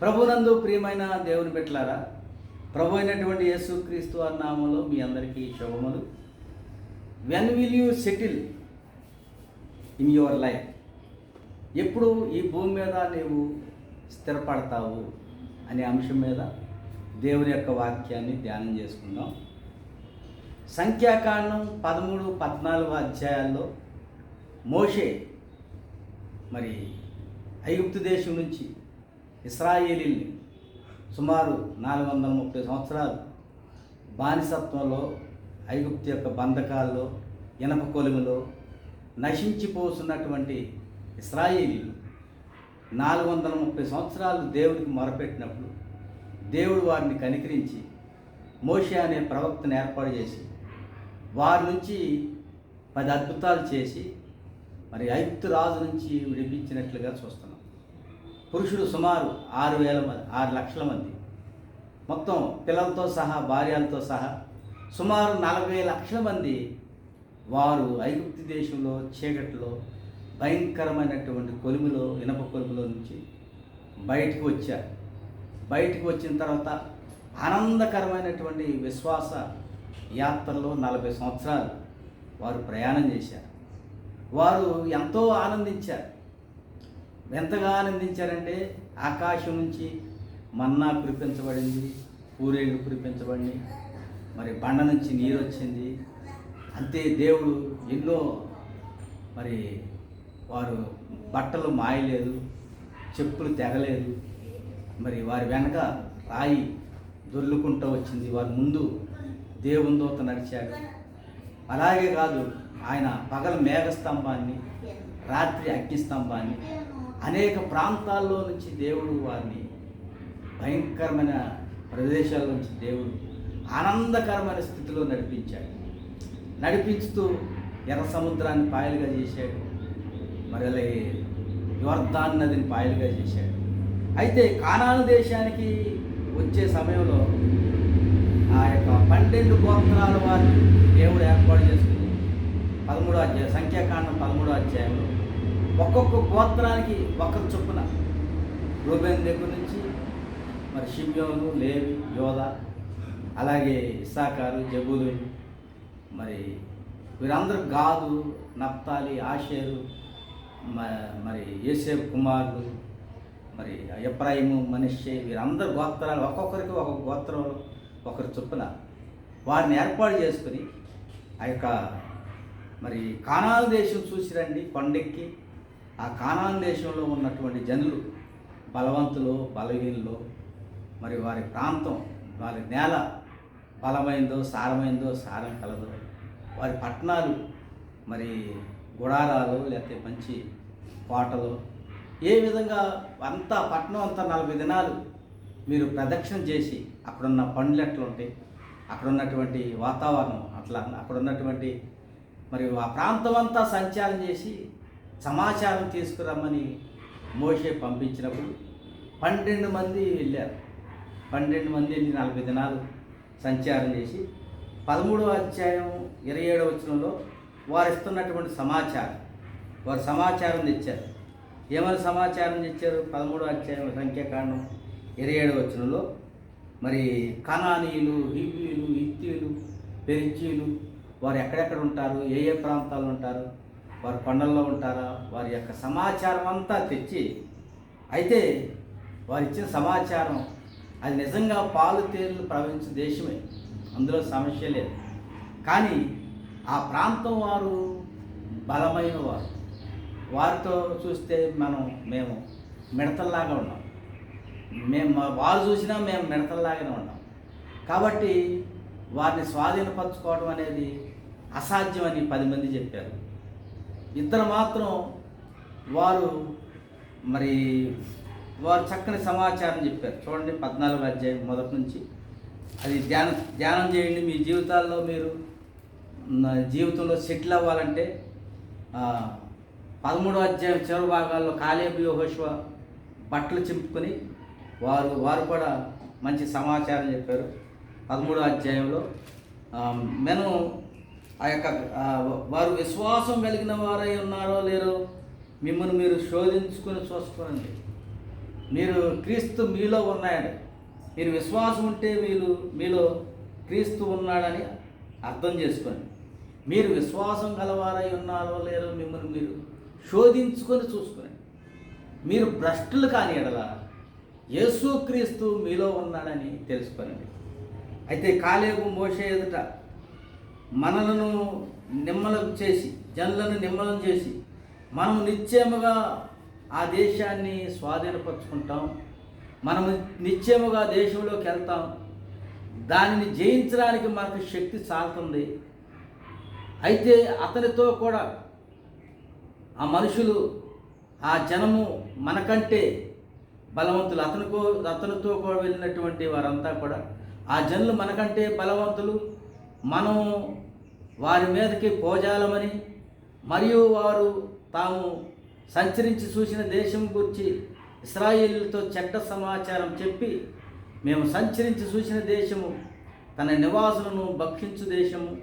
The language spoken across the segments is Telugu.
ప్రభునందు ప్రియమైన దేవుని పెట్టలారా ప్రభు అయినటువంటి యేసుక్రీస్తు క్రీస్తు నామంలో మీ అందరికీ శుభములు. When will you settle in your life ఎప్పుడు ఈ భూమి మీద నీవు స్థిరపడతావు అనే అంశం మీద దేవుని యొక్క వాక్యాన్ని ధ్యానం చేసుకుందాం. సంఖ్యాకాండం పదమూడు పద్నాలుగు అధ్యాయాల్లో మోషే మరి ఐగుప్తు దేశం నుంచి ఇస్రాయేలీల్ని సుమారు నాలుగు వందల ముప్పై సంవత్సరాలు బానిసత్వంలో ఐగుప్తి యొక్క బంధకాల్లో ఇనప కొలుములో నశించిపోతున్నటువంటి ఇస్రాయేలీలు నాలుగు వందల ముప్పై సంవత్సరాలు దేవుడికి మొరపెట్టినప్పుడు దేవుడు వారిని కనికరించి మోషే అనే ప్రవక్తను ఏర్పాటు చేసి వారి నుంచి పది అద్భుతాలు చేసి మరి ఐగుప్తు రాజు నుంచి విడిపించినట్లుగా చూస్తాం. పురుషులు సుమారు ఆరు వేల మంది ఆరు లక్షల మంది. మొత్తం పిల్లలతో సహా భార్యలతో సహా సుమారు నలభై లక్షల మంది వారు ఐగుప్తి దేశంలో చీకట్లో భయంకరమైనటువంటి కొలుములో ఇనప కొలుములో నుంచి బయటకు వచ్చారు. బయటకు వచ్చిన తర్వాత ఆనందకరమైనటువంటి విశ్వాస యాత్రలో నలభై సంవత్సరాలు వారు ప్రయాణం చేశారు. వారు ఎంతో ఆనందించారు. ఎంతగా ఆనందించారంటే ఆకాశం నుంచి మన్నా కురిపించబడింది పూరేళ్ళు కురిపించబడింది మరి బండ నుంచి నీరు వచ్చింది. అంతే దేవుడు ఎన్నో మరి వారు బట్టలు మాయలేదు చెప్పులు తెగలేదు మరి వారి వెనక రాయి దొర్లుకుంటూ వచ్చింది. వారి ముందు దేవుని దూత నడిచాడు. అలాగే కాదు ఆయన పగల మేఘస్తంభాన్ని రాత్రి అగ్నిస్తంభాన్ని అనేక ప్రాంతాల్లో నుంచి దేవుడు వారిని భయంకరమైన ప్రదేశాల నుంచి దేవుడు ఆనందకరమైన స్థితిలో నడిపించాడు. నడిపించుతూ ఎర్ర సముద్రాన్ని పాయలుగా చేశాడు. మరి అలాగే యువర్ధాన్ నదిని పాయలుగా చేశాడు. అయితే కానాను దేశానికి వచ్చే సమయంలో ఆ యొక్క పన్నెండు గోత్రాల వారిని దేవుడు ఏర్పాటు చేసుకుని పదమూడో అధ్యాయం సంఖ్యాకాండం పదమూడో అధ్యాయంలో. ఒక్కొక్క గోత్రానికి ఒక్క చొప్పున. రూబెన్ దగ్గర నుంచి మరి షిమ్యోను లేవి యోధ అలాగే ఇసాకారు జబులు మరి వీరందరూ గాదు నప్తాలి ఆషేరు మ- మరి యేసేఫ్ కుమారులు మరి ఎప్రాయిము మనిషి వీరందరు గోత్రాలు ఒక్కొక్కరికి ఒక్కొక్క గోత్రంలో ఒకరి చొప్పున వారిని ఏర్పాటు చేసుకుని ఆ యొక్క మరి కానాల దేశం చూసి రండి కొండెక్కి ఆ కానాన్ దేశంలో ఉన్నటువంటి జనులు బలవంతులు బలహీనులు మరి వారి ప్రాంతం వారి నేల బలమైందో సారమైందో సారం కలదో వారి పట్టణాలు మరి గుడారాలు లేకపోతే మంచి కోటలు ఏ విధంగా అంతా పట్టణం అంతా నలభై దినాలు మీరు ప్రదక్షిణ చేసి అక్కడున్న పండ్లు ఎట్లా ఉంటాయి? అక్కడ ఉన్నటువంటి వాతావరణం అట్లా అక్కడ ఉన్నటువంటి మరి ఆ ప్రాంతం అంతా సంచారం చేసి సమాచారం తీసుకురమ్మని మోషే పంపించినప్పుడు పన్నెండు మంది వెళ్ళారు. పన్నెండు మంది వెళ్ళి నలభై దినాలు సంచారం చేసి పదమూడవ అధ్యాయం ఇరవై ఏడవ వచనంలో వారు ఇస్తున్నటువంటి సమాచారం వారు సమాచారం తెచ్చారు. ఏమైనా సమాచారం తెచ్చారు? పదమూడవ అధ్యాయం సంఖ్యాకాండం ఇరవై ఏడవ వచనంలో మరి కనానీయులు హివ్వీలు ఇత్తీలు పెరిచీలు వారు ఎక్కడెక్కడ ఉంటారు? ఏ ఏ ప్రాంతాల్లో ఉంటారు? వారు కొండల్లో ఉంటారా? వారి యొక్క సమాచారం అంతా తెచ్చి అయితే వారు ఇచ్చిన సమాచారం అది నిజంగా పాలు తేళ్ళు ప్రవహించే దేశమే. అందులో సమస్య లేదు. కానీ ఆ ప్రాంతం వారు బలమైన వారు వారితో చూస్తే మనం మేము మిడతల్లాగా ఉన్నాం. మేము వారు చూసినా మేము మిడతల్లాగానే ఉన్నాం. కాబట్టి వారిని స్వాధీనపరచుకోవడం అనేది అసాధ్యమని పది మంది చెప్పారు. ఇద్దరు మాత్రం వారు మరి వారు చక్కని సమాచారం చెప్పారు. చూడండి పద్నాలుగు అధ్యాయం మొదటి నుంచి. అది ధ్యానం ధ్యానం చేయండి మీ జీవితాల్లో మీరు. జీవితంలో సెటిల్ అవ్వాలంటే పదమూడో అధ్యాయం చివరి భాగాల్లో కాలేబు యోహోశ్వ బట్టలు చింపుకొని వారు వారు కూడా మంచి సమాచారం చెప్పారు. పదమూడో అధ్యాయంలో మనం మెను ఆ యొక్క వారు విశ్వాసం కలిగిన వారై ఉన్నారో లేరో మిమ్మల్ని మీరు శోధించుకొని చూసుకోండి. మీరు క్రీస్తు మీలో ఉన్నాడు మీరు విశ్వాసం ఉంటే మీరు మీలో క్రీస్తు ఉన్నాడని అర్థం చేసుకోండి. మీరు విశ్వాసం గలవారై ఉన్నారో లేరో మిమ్మల్ని మీరు శోధించుకొని చూసుకోండి. మీరు భ్రష్టులు కాని ఎడల యేసుక్రీస్తు మీలో ఉన్నాడని తెలుసుకోనండి అయితే కాలేబు మోసే ఎదుట మనలను నిమ్మలం చేసి జనులను నిమ్మలం చేసి మనం నిశ్చయముగా ఆ దేశాన్ని స్వాధీనపరుచుకుంటాం. మనము నిశ్చయముగా దేశంలోకి వెళ్తాం. దానిని జయించడానికి మనకు శక్తి సాగుతుంది. అయితే అతనితో కూడా ఆ మనుషులు ఆ జనము మనకంటే బలవంతులు. అతనికో అతనితో కూడా వెళ్ళినటువంటి వారంతా కూడా ఆ జనులు మనకంటే బలవంతులు. మనం వారి మీదకి పోజాలమని మరియు వారు తాము సంచరించి చూసిన దేశం గురించి ఇస్రాయిల్తో చెడ్డ సమాచారం చెప్పి మేము సంచరించి చూసిన దేశము తన నివాసులను భక్షించు దేశము.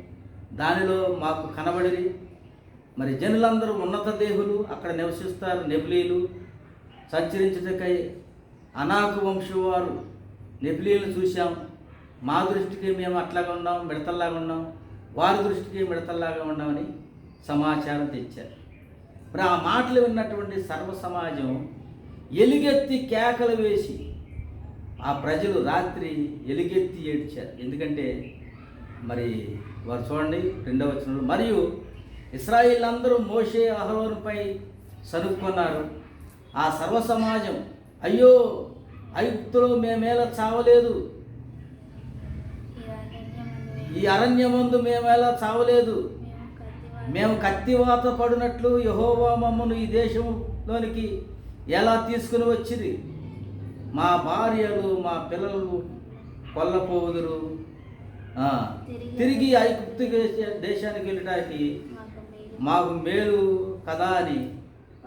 దానిలో మాకు కనబడిరి. మరి జనులందరూ ఉన్నత దేహులు అక్కడ నివసిస్తారు నెబిలీలు. సంచరించుటకై అనాకు వంశం వారు నెబిలీలను చూశాం. మా దృష్టికి మేము అట్లాగా ఉన్నాం మిడతల్లాగా ఉన్నాం. వారి దృష్టికి మిడతల్లాగా ఉన్నామని సమాచారం తెచ్చారు. మరి ఆ మాటలు విన్నటువంటి సర్వ సమాజం ఎలుగెత్తి కేకలు వేసి ఆ ప్రజలు రాత్రి ఎలుగెత్తి ఏడ్చారు. ఎందుకంటే మరి వారు చూడండి రెండవ వచనంలో మరియు ఇస్రాయిల్ అందరూ మోషే అహరోనుపై సనుక్కున్నారు ఆ సర్వ సమాజం అయ్యో ఐగుప్తులో మేమేలా చావలేదు. ఈ అరణ్యమందు ఎలా చావలేదు. మేము కత్తివాత పడినట్లు యహోవా మమ్మను ఈ దేశంలోనికి ఎలా తీసుకుని వచ్చింది మా భార్యలు మా పిల్లలు కొల్లపోదురు తిరిగి ఐగుప్తు దేశ- దేశానికి వెళ్ళడానికి మాకు మేలు కదా అని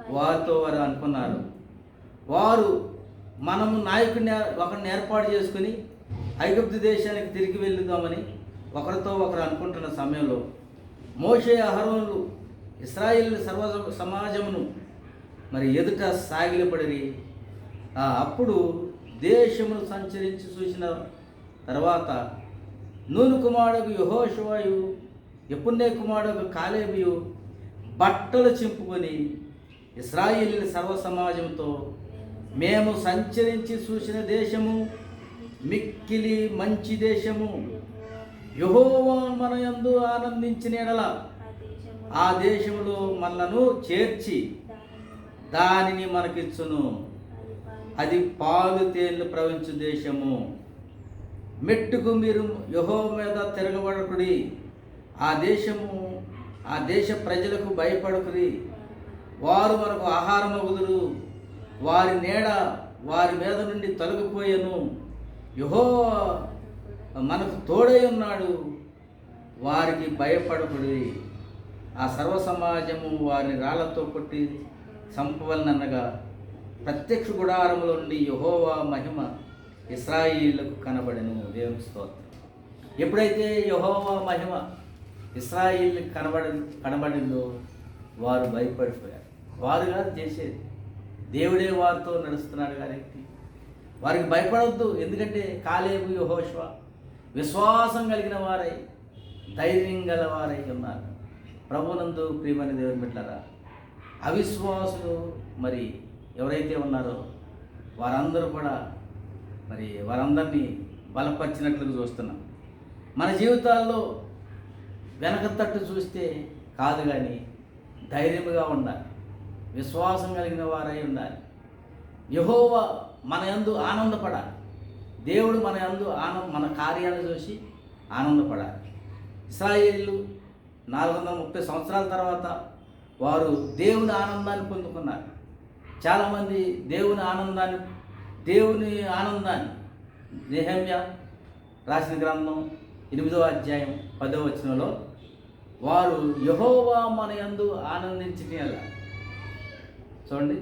వారితో వారు అనుకున్నారు. వారు మనము నాయకుడిని ఒకరిని ఏర్పాటు చేసుకుని ఐగుప్తు దేశానికి తిరిగి వెళ్దామని ఒకరితో ఒకరు అనుకుంటున్న సమయంలో మోషే అహరోన్లు ఇస్రాయిల్ సర్వ సమాజమును మరి ఎదుట సాగిలపడి అప్పుడు దేశమును సంచరించి చూసిన తర్వాత నూను కుమారుడు యహోషువాయు ఎప్పుడే కుమారుడు కాలేబియు బట్టలు చింపుకొని ఇస్రాయిల్ సర్వ సమాజంతో మేము సంచరించి చూసిన దేశము మిక్కిలి మంచి దేశము. యహోవా మన యందు ఆనందించిన ఎడల ఆ దేశంలో మనలను చేర్చి దానిని మనకిచ్చును. అది పాలు తేళ్ళు ప్రవహించు దేశము. మెట్టుకు మీరు యహో మీద తిరగబడకుడి. ఆ దేశము ఆ దేశ ప్రజలకు భయపడకుడి. వారు మనకు ఆహారం అగుదురు వారి నీడ వారి మీద నుండి తొలగిపోయాను. యహో మనకు తోడై ఉన్నాడు. వారికి భయపడకుడి. ఆ సర్వ సమాజము వారిని రాళ్ళతో కొట్టి చంపవలనగా ప్రత్యక్ష గుడారములో నుండి యహోవా మహిమ ఇస్రాయిలకు కనబడెను. దేవుని స్తోత్రం. ఎప్పుడైతే యహోవా మహిమ ఇస్రాయిల్ కనబడి కనబడిందో వారు భయపడిపోయారు. వారుగా చేసేది. దేవుడే వారితో నడుస్తున్నాడు కాబట్టి వారికి భయపడవద్దు ఎందుకంటే కాలేబు యహోష్వా విశ్వాసం కలిగిన వారై ధైర్యం గల వారై ఉన్నారు. ప్రభునందు ప్రియమని దేవుని బిడ్డారా అవిశ్వాసులు మరి ఎవరైతే ఉన్నారో వారందరూ కూడా మరి వారందరినీ బలపరిచినట్లుగా చూస్తున్నాం. మన జీవితాల్లో వెనక తట్టు చూస్తే కాదు కానీ ధైర్యముగా ఉండాలి. విశ్వాసం కలిగిన వారై ఉండాలి. యహోవ మన యందు ఆనందపడాలి. దేవుడు మన యందు ఆనంద మన కార్యాలు చూసి ఆనందపడాలి. ఇస్రాయేళ్ళు నాలుగు వందల ముప్పై సంవత్సరాల తర్వాత వారు దేవుని ఆనందాన్ని పొందుకున్నారు. చాలామంది దేవుని ఆనందాన్ని దేవుని ఆనందాన్ని నెహమ్య రాసిన గ్రంథం ఎనిమిదవ అధ్యాయం పదవ వచనంలో వారు యహోవా మన యందు ఆనందించిన చూడండి.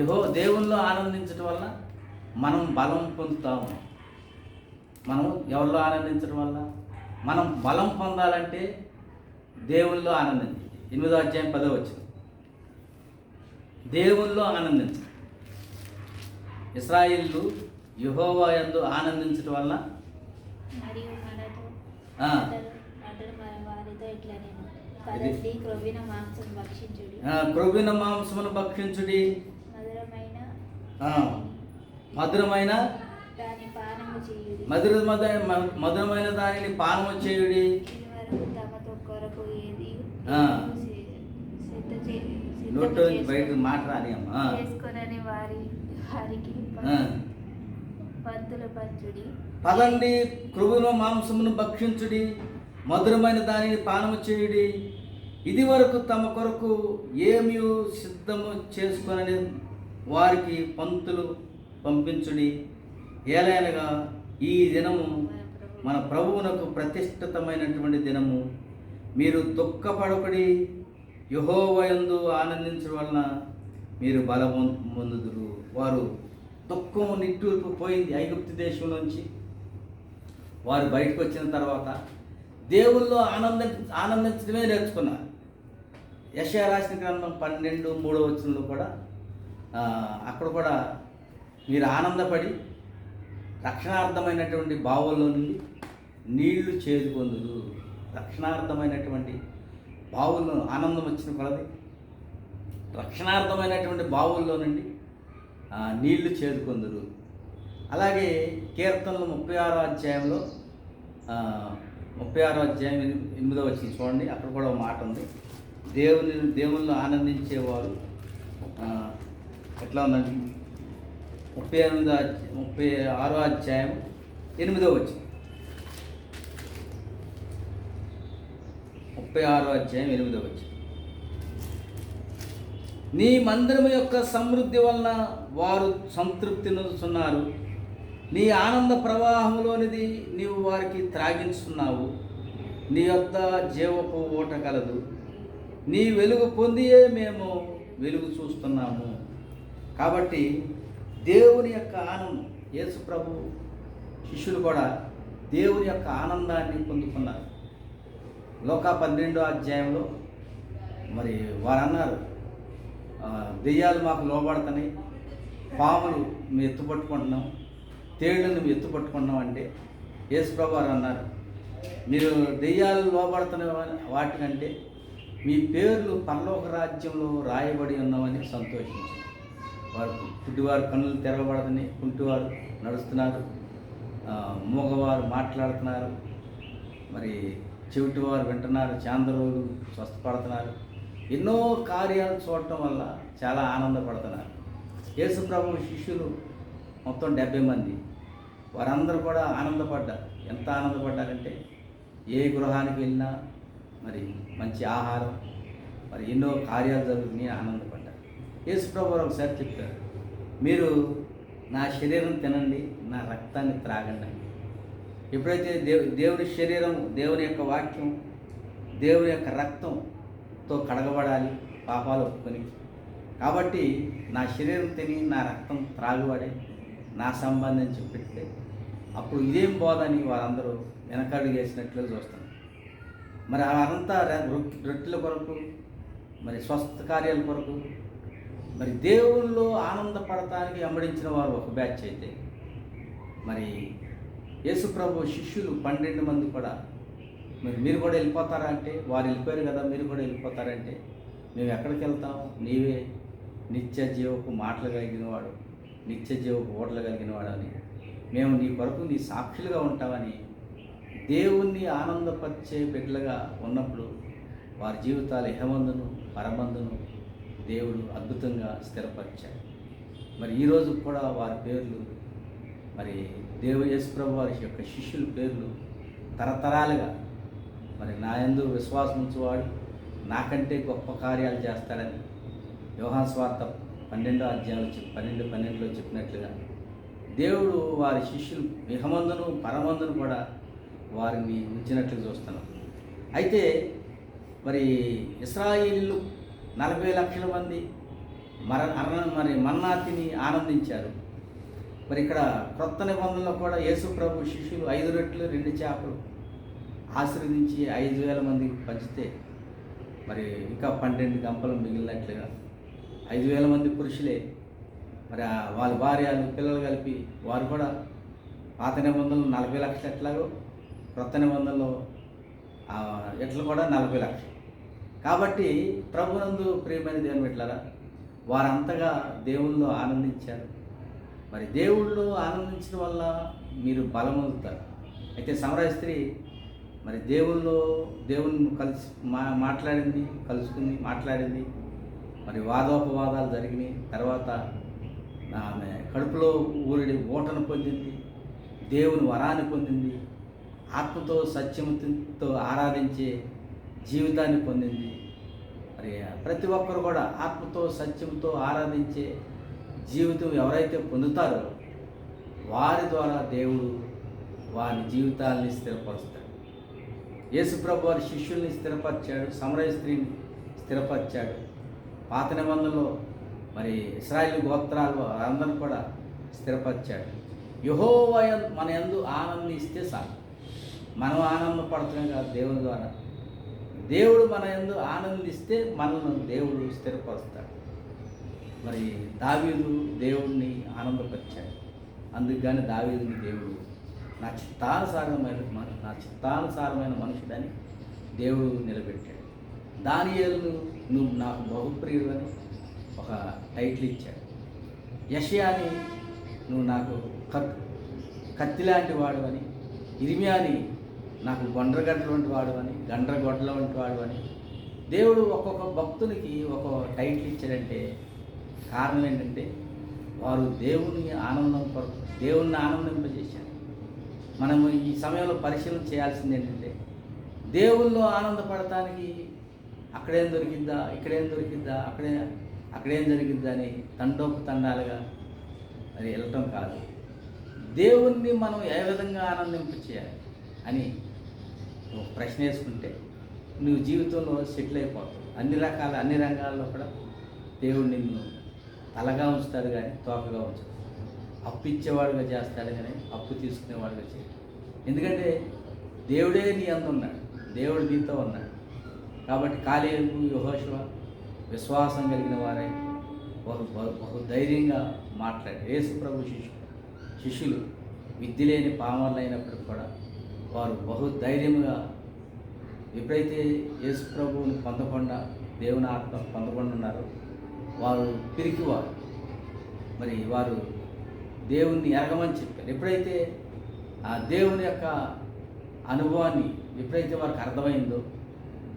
యహో దేవుల్లో ఆనందించడం వల్ల మనం బలం పొందుతాము. మనం ఎవరిలో ఆనందించడం వల్ల? మనం బలం పొందాలంటే దేవుల్లో ఆనందించి ఎనిమిదో అధ్యాయం పదో వచ్చిన దేవుల్లో ఆనందించ ఇస్రాయిల్లు యహోవా యందు ఆనందించడం ఆ, క్రొవ్విన మాంసమును భక్షించుడి. మధురమైన? మధుర మధురమైన దానిని పానము చేయుడి? నోట్లో నుంచి చేసుకో- బయటకు మాట రాని అమ్మా. వారి వారికి పదండి క్రొవ్వున మాంసమును భక్షించుడి. మధురమైన దానిని పానము చేయుడి. ఇది వరకు తమ కొరకు ఏమి సిద్ధము చేసుకొనని వారికి పంతులు పంపించుడి. ఏలైనగా ఈ దినము మన ప్రభువునకు ప్రతిష్ఠితమైనటువంటి దినము. మీరు దుఃఖపడకడి. యహోవయందు ఆనందించడం వలన మీరు బలం పొందుదురు. వారు దుఃఖం నిట్టూర్పు పోయింది ఐగుప్తు దేశం నుంచి. వారు బయటకు వచ్చిన తర్వాత దేవుల్లో ఆనంద ఆనందించడమే నేర్చుకున్నారు. యశా రాసిన గ్రంథం పన్నెండు మూడో వచ్చినలో కూడా అక్కడ కూడా మీరు ఆనందపడి రక్షణార్థమైనటువంటి బావుల్లో నుండి నీళ్ళు చేదుకొందురు. రక్షణార్థమైనటువంటి బావుల్లో ఆనందం వచ్చిన కొలది. రక్షణార్థమైనటువంటి బావుల్లో నుండి నీళ్ళు చేదుకొందురు. అలాగే కీర్తనలు ముప్పై ఆరో అధ్యాయంలో ముప్పై ఆరో అధ్యాయం ఎనిమిదో వచ్చింది చూడండి అక్కడ కూడా ఒక మాట ఉంది. దేవుని దేవుళ్ళు ఆనందించేవారు ఎట్లా ఉందండి? ముప్పై ఎనిమిదో ముప్పై ఆరో అధ్యాయం ఎనిమిదో వచ్చి ముప్పై ఆరో అధ్యాయం ఎనిమిదో వచ్చి నీ మందిరము యొక్క సమృద్ధి వలన వారు సంతృప్తి నొందుతున్నారు నీ ఆనంద ప్రవాహంలోనిది నీవు వారికి త్రాగించున్నావు. నీ యొద్ద జీవపు ఓట కలదు. నీ వెలుగు పొందియే మేము వెలుగు చూస్తున్నాము. కాబట్టి దేవుని యొక్క ఆనందం. యేసు ప్రభు శిష్యులు కూడా దేవుని యొక్క ఆనందాన్ని పొందుకున్నారు. లోక పన్నెండో అధ్యాయంలో మరి వారు అన్నారు దెయ్యాలు మాకు లోబడుతున్నాయి పాములు మేము ఎత్తుపట్టుకుంటున్నాం తేళ్ళను మేము ఎత్తుపట్టుకుంటున్నాం అంటే యేసుప్రభు వారు అన్నారు మీరు దెయ్యాలు లోబడుతున్న వాటికంటే మీ పేర్లు పరలోక రాజ్యంలో రాయబడి ఉన్నామని సంతోషించారు వారు పుట్టివారు కన్నులు తెరవబడదని కుంటివారు నడుస్తున్నారు. మూగవారు మాట్లాడుతున్నారు. మరి చెవిటివారు వింటున్నారు. చాందరోలు స్వస్థపడుతున్నారు. ఎన్నో కార్యాలు చూడటం వల్ల చాలా ఆనందపడుతున్నారు. యేసుప్రభు శిష్యులు మొత్తం డెబ్బై మంది. వారందరూ కూడా ఆనందపడ్డారు. ఎంత ఆనందపడ్డారంటే ఏ గృహానికి వెళ్ళినా మరి మంచి ఆహారం మరి ఎన్నో కార్యాలు జరుగుతున్నాయి ఆనందం. యేసుప్రభు ఒకసారి చెప్పారు మీరు నా శరీరం తినండి నా రక్తాన్ని త్రాగండి ఎప్పుడైతే దేవు దేవుని శరీరం దేవుని యొక్క వాక్యం దేవుని యొక్క రక్తంతో కడగబడాలి పాపాలు ఒప్పుకొని కాబట్టి నా శరీరం తిని నా రక్తం త్రాగుబడే నా సంబంధించి పెడితే అప్పుడు ఇదేం బోధని వారందరూ వెనకడుగు వేసినట్లు చూస్తాను మరి అదంతా రొట్టెల కొరకు మరి స్వస్థ కార్యాల కొరకు మరి దేవుల్లో ఆనందపడటానికి వెంబడించిన వారు ఒక బ్యాచ్ అయితే మరి యేసుప్రభు శిష్యులు పన్నెండు మంది కూడా మరి మీరు కూడా వెళ్ళిపోతారా అంటే వారు వెళ్ళిపోయారు కదా మీరు కూడా వెళ్ళిపోతారంటే మేము ఎక్కడికి వెళ్తాం? నీవే నిత్య జీవకు మాటలు కలిగిన వాడు నిత్య జీవకు ఓటలు కలిగిన వాడు అని. మేము నీ కొరకు నీ సాక్షులుగా ఉంటామని దేవుణ్ణి ఆనందపరిచే బిడ్డలుగా ఉన్నప్పుడు వారి జీవితాలు ఇహమందును పరమందును దేవుడు అద్భుతంగా స్థిరపరిచాడు. మరి ఈరోజు కూడా వారి పేర్లు మరి దేవు వారి యొక్క శిష్యుల పేర్లు తరతరాలుగా మరి నా ఎందు విశ్వాసం ఉంచువాడు నాకంటే గొప్ప కార్యాలు చేస్తాడని యోహాన్ స్వార్థ పన్నెండో అధ్యాయంలో చెప్పి పన్నెండు పన్నెండులో చెప్పినట్లుగా దేవుడు వారి శిష్యులు ఇహమందును పరమందును కూడా వారిని ఉంచినట్లు చూస్తున్నాం. అయితే మరి ఇస్రాయిలు నలభై లక్షల మంది మర అర మరి మన్నా తిని ఆనందించారు. మరి ఇక్కడ క్రొత్త నిబంధనలో కూడా యేసు ప్రభు శిష్యులు ఐదు రెట్లు రెండు చేపలు ఆశీర్వదించి ఐదు వేల మందికి పంచితే మరి ఇంకా పన్నెండు గంపలు మిగిలినట్లుగా ఐదు వేల మంది పురుషులే. మరి వాళ్ళ భార్యలు పిల్లలు కలిపి వారు కూడా పాత నిబంధనలు నలభై లక్షలు ఎట్లాగో క్రొత్త నిబంధనలు ఆ, ఎట్లు కూడా నలభై లక్షలు. కాబట్టి ప్రభునందు ప్రియమైన దేవుని పెట్టారా వారంతగా దేవుళ్ళు ఆనందించారు. మరి దేవుళ్ళు ఆనందించడం వల్ల మీరు బలమవుతారు. అయితే సమరాయ స్త్రీ మరి దేవుళ్ళు దేవుని కలిసి మా మాట్లాడింది కలుసుకుంది మాట్లాడింది. మరి వాదోపవాదాలు జరిగినాయి. తర్వాత ఆమె కడుపులో ఊరిడి ఓటను పొందింది దేవుని వరాన్ని పొందింది. ఆత్మతో సత్యంతో ఆరాధించే జీవితాన్ని పొందింది. మరి ప్రతి ఒక్కరు కూడా ఆత్మతో సత్యంతో ఆరాధించే జీవితం ఎవరైతే పొందుతారో వారి ద్వారా దేవుడు వారి జీవితాల్ని స్థిరపరుస్తాడు. యేసుప్రభు వారి శిష్యుల్ని స్థిరపరిచాడు సమరయ స్త్రీని స్థిరపరిచాడు. పాత నిబంధనలో మరి ఇస్రాయిల్ గోత్రాలు వారందరూ కూడా స్థిరపరిచాడు. యహోవయ మన యందు ఆనందిస్తే చాలు. మనం ఆనందపడుతున్నాం కాదు దేవుని ద్వారా. దేవుడు మన యందు ఆనందిస్తే మనల్ని దేవుడు స్థిరపరుస్తాడు. మరి దావీదు దేవుడిని ఆనందపరిచాడు. అందుకని దావీదుని దేవుడు నా చిత్తానుసారమైన నా చిత్తానుసారమైన మనుషుడని దేవుడు నిలబెట్టాడు. దానియేలును నువ్వు నాకు బహుప్రియుడని ఒక టైటిల్ ఇచ్చాడు. యషయాని నువ్వు నాకు కత్ కత్తి లాంటి వాడు అని ఇరిమియాని నాకు గొండ్రగడ్డ వంటి వాడు అని గండ్రగొడ్డల వంటి వాడు అని. దేవుడు ఒక్కొక్క భక్తునికి ఒక్కొక్క టైటిల్ ఇచ్చాడంటే కారణం ఏంటంటే వారు దేవుని ఆనందం కొరకు దేవుణ్ణి ఆనందింపజేశారు. మనము ఈ సమయంలో పరిశీలన చేయాల్సింది ఏంటంటే దేవుల్లో ఆనందపడటానికి అక్కడేం దొరికిద్దా ఇక్కడేం దొరికిద్దా అక్కడే అక్కడేం జరిగిద్దా అని తండోపు తండాలుగా అది వెళ్ళటం కాదు. దేవుణ్ణి మనం ఏ విధంగా ఆనందింప చేయాలి అని ఒక ప్రశ్న వేసుకుంటే నువ్వు జీవితంలో సెటిల్ అయిపోతావు. అన్ని రకాల అన్ని రంగాల్లో కూడా దేవుడు నిన్ను తలగా ఉంచుతాడు కానీ తోకగా ఉంచుతాడు అప్పు ఇచ్చేవాడుగా చేస్తాడు కానీ అప్పు తీసుకునేవాడుగా చేయడు. ఎందుకంటే దేవుడే నీ అందు ఉన్నాడు. దేవుడు నీతో ఉన్నాడు. కాబట్టి కాలేపు యహోశివ విశ్వాసం కలిగిన వారే బహు బహు- బహు ధైర్యంగా మాట్లాడారు యేసు ప్రభు శిష్యులు శిష్యులు విద్య లేని పామర్లు అయినప్పటికీ కూడా వారు బహు ధైర్యంగా ఎప్పుడైతే యేసు ప్రభువుని పొందకుండా దేవుని ఆత్మ పొందకుండా ఉన్నారో వారు పిరికివారు. మరి వారు దేవుణ్ణి ఎరగమని చెప్పారు. ఎప్పుడైతే ఆ దేవుని యొక్క అనుభవాన్ని ఎప్పుడైతే వారికి అర్థమైందో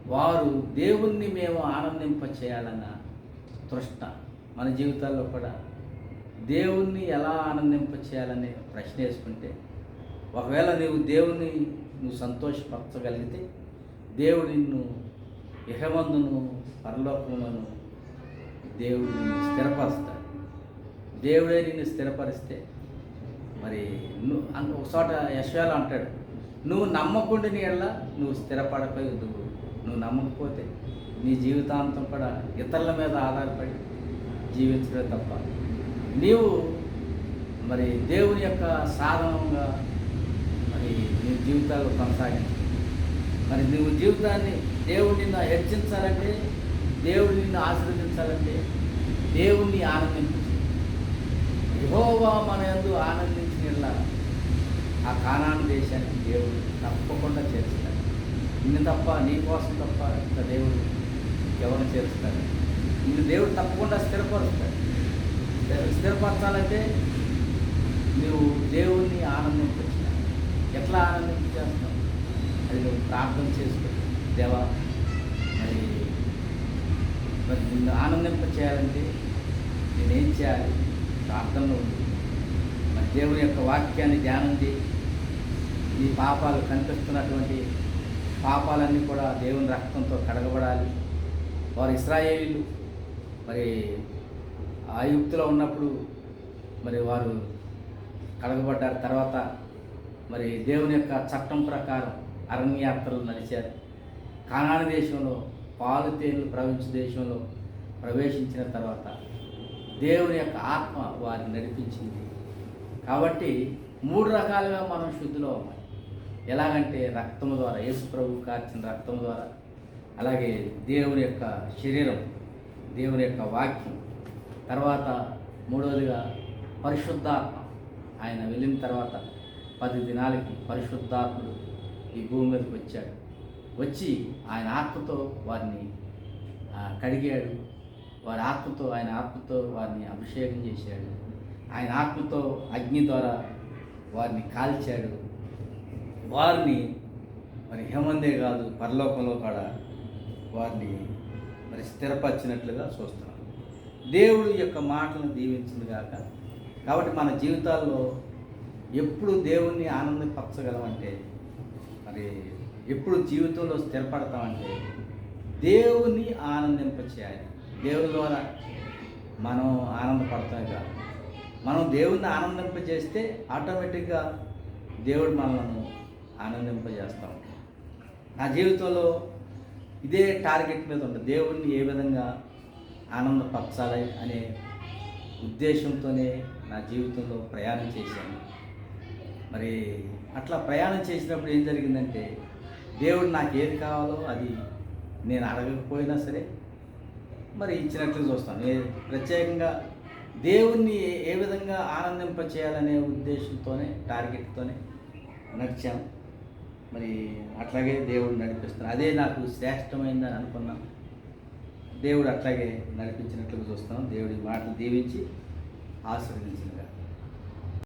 వారు దేవుణ్ణి మేము ఆనందింప చేయాలన్న తృష్ణ మన జీవితాల్లో కూడా దేవుణ్ణి ఎలా ఆనందింప చేయాలనే ప్రశ్న వేసుకుంటే ఒకవేళ నీవు దేవుని నువ్వు సంతోషపరచగలిగితే దేవుడు నిన్ను ఇహమందును పరలోకములను దేవుడు నిన్ను స్థిరపరుస్తాడు. దేవుడే నిన్ను స్థిరపరిస్తే మరి నువ్వు ఒక చోట యశ్వాలు అంటాడు నువ్వు నమ్మకుండా నీ నువ్వు స్థిరపడపోయి నువ్వు నమ్మకపోతే నీ జీవితాంతం కూడా ఇతరుల మీద ఆధారపడి జీవించడమే తప్ప. నీవు మరి దేవుని యొక్క సాధనంగా జీవితాలు కొనసాగించు. మరి నువ్వు జీవితాన్ని దేవుడు నిన్ను హెచ్చించాలంటే దేవుడు నిన్ను ఆశీర్వదించాలంటే దేవుణ్ణి ఆనందించు. యహోవా మన ఎందు ఆనందించిన ఆ కానాను దేశానికి దేవుడు తప్పకుండా చేర్చుతాడు నిన్ను తప్ప నీ కోసం తప్ప ఇంత దేవుడు ఎవరు చేరుస్తాడు? నిన్ను దేవుడు తప్పకుండా స్థిరపరుస్తాడు. స్థిరపరచాలంటే నువ్వు దేవుణ్ణి ఆనందించచ్చు ఎట్లా ఆనందింపచేస్తావు అది నువ్వు ప్రార్థన చేసుకో దేవా మరి మరి నిన్ను ఆనందింప చేయాలంటే నేనేం చేయాలి? ప్రార్థనలో ఉండు. మరి దేవుని యొక్క వాక్యాన్ని ధ్యానం చేయి. ఈ పాపాలు కనిపిస్తున్నటువంటి పాపాలన్నీ కూడా దేవుని రక్తంతో కడగబడాలి. వారు ఇస్రాయేలీలు మరి ఆయుక్తిలో ఉన్నప్పుడు మరి వారు కడగబడ్డారు. తర్వాత మరి దేవుని యొక్క చట్టం ప్రకారం అరణ్యాత్రలు నడిచారు. కానాని దేశంలో పాలు తేనెలు ప్రవహించే దేశంలో ప్రవేశించిన తర్వాత దేవుని యొక్క ఆత్మ వారిని నడిపించింది. కాబట్టి మూడు రకాలుగా మనం శుద్ధిలో అవ్వాలి ఎలాగంటే రక్తము ద్వారా యేసు ప్రభు కార్చిన రక్తం ద్వారా అలాగే దేవుని యొక్క శరీరం దేవుని యొక్క వాక్యం తర్వాత మూడవదిగా పరిశుద్ధాత్మ. ఆయన వెళ్ళిన తర్వాత పది దినాలకి పరిశుద్ధాత్ముడు ఈ భూమి మీదకి వచ్చాడు. వచ్చి ఆయన ఆత్మతో వారిని కడిగాడు. వారి ఆత్మతో ఆయన ఆత్మతో వారిని అభిషేకం చేశాడు. ఆయన ఆత్మతో అగ్ని ద్వారా వారిని కాల్చాడు. వారిని మరి హేమందే కాదు పరలోకంలో కూడా వారిని మరి స్థిరపరిచినట్లుగా చూస్తున్నాం. దేవుడు యొక్క మాటలను దీవించింది కాక కాబట్టి మన జీవితాల్లో ఎప్పుడు దేవుణ్ణి ఆనందపరచగలమంటే మరి ఎప్పుడు జీవితంలో స్థిరపడతామంటే దేవుని ఆనందింపచేయాలి. దేవుని ద్వారా మనం ఆనందపడతాం కాదు. మనం దేవుణ్ణి ఆనందింపజేస్తే ఆటోమేటిక్గా దేవుడు మనల్ని ఆనందింపజేస్తూ ఉంటాడు. నా జీవితంలో ఇదే టార్గెట్ మీద ఉంటుంది దేవుణ్ణి ఏ విధంగా ఆనందపరచాలి అనే ఉద్దేశంతోనే నా జీవితంలో ప్రయాణం చేశాను. మరి అట్లా ప్రయాణం చేసినప్పుడు ఏం జరిగిందంటే దేవుడు నాకు ఏది కావాలో అది నేను అడగకపోయినా సరే మరి ఇచ్చినట్లు చూస్తాను. ప్రత్యేకంగా దేవుణ్ణి ఏ- విధంగా ఆనందింపచేయాలనే ఉద్దేశంతోనే టార్గెట్తోనే నడిచాం. మరి అట్లాగే దేవుడు నడిపిస్తాను అదే నాకు శ్రేష్టమైందని అనుకున్నాను దేవుడు అట్లాగే నడిపించినట్లుగా చూస్తాం. దేవుడి మాటలు దీవించి ఆశీర్వదించిన